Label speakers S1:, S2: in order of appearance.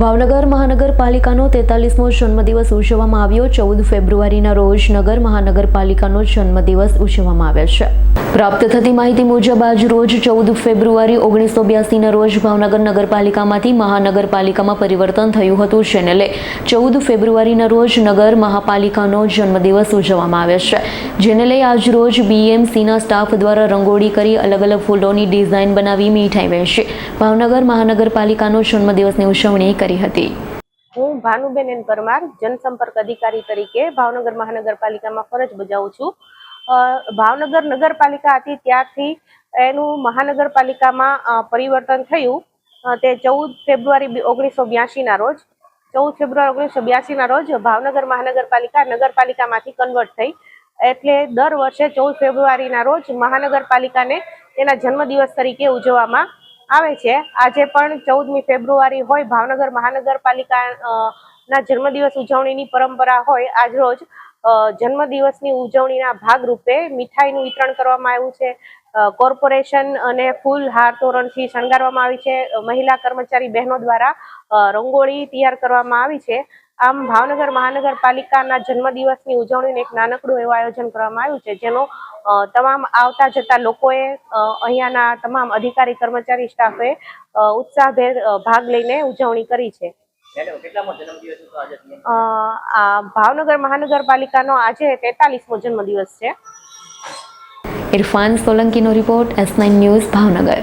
S1: ભાવનગર મહાનગરપાલિકાનો તેતાલીસમો જન્મદિવસ ઉજવવામાં આવ્યો. ચૌદ ફેબ્રુઆરીના રોજ નગર મહાનગરપાલિકાનો જન્મદિવસ ઉજવવામાં આવે છે. પ્રાપ્ત થતી માહિતી મુજબ, આજ રોજ ચૌદ ફેબ્રુઆરી ઓગણીસો બ્યાસીના રોજ ભાવનગર નગરપાલિકામાંથી મહાનગરપાલિકામાં પરિવર્તન થયું હતું જેને લઈ ચૌદ ફેબ્રુઆરીના રોજ નગર મહાપાલિકાનો જન્મદિવસ ઉજવવામાં આવે છે. જેને લઈ આજ રોજ બીએમસીના સ્ટાફ દ્વારા રંગોળી કરી અલગ અલગ ફૂલોની ડિઝાઇન બનાવી મીઠાઈ વહેંચી. ભાવનગર મહાનગરપાલિકાનો જન્મદિવસની ઉજવણી કરી હતી.
S2: હું ભાનુબેન એન પરમાર, જનસંપર્ક અધિકારી તરીકે ભાવનગર મહાનગરપાલિકામાં ફરજ બજાવું છું. ભાવનગર નગરપાલિકા હતી ત્યારથી એનું મહાનગરપાલિકામાં પરિવર્તન થયું. તે ચૌદ ફેબ્રુઆરી ઓગણીસો બ્યાસીના રોજ, ચૌદ ફેબ્રુઆરી ઓગણીસો બ્યાસીના રોજ ભાવનગર મહાનગરપાલિકા નગરપાલિકામાંથી કન્વર્ટ થઈ. એટલે દર વર્ષે ચૌદ ફેબ્રુઆરીના રોજ મહાનગરપાલિકાને તેના જન્મદિવસ તરીકે ઉજવવામાં આવે છે. આજે પણ ચૌદમી ફેબ્રુઆરી હોય ભાવનગર મહાનગરપાલિકા ના જન્મદિવસ ઉજવણીની પરંપરા હોય આજ રોજ અ, જન્મદિવસની ઉજવણીના ભાગરૂપે મીઠાઈનું વિતરણ કરવામાં આવ્યું છે. કોર્પોરેશન અને ફૂલ હાર તોરણથી શણગારવામાં આવી છે. મહિલા કર્મચારી બહેનો દ્વારા રંગોળી તૈયાર કરવામાં આવી છે. આમ ભાવનગર મહાનગરપાલિકાના જન્મદિવસની ઉજવણીનું એક નાનકડું એવું આયોજન કરવામાં આવ્યું છે જેનો તમામ આવતા જતા લોકોએ અહીંયાના તમામ અધિકારી કર્મચારી સ્ટાફે ઉત્સાહભેર ભાગ લઈને ઉજવણી કરી છે. ભાવનગર મહાનગરપાલિકાનો આજે તેતાલીસમો જન્મદિવસ છે.
S1: Irfan સોલંકીનો report S nine news Bhavnagar.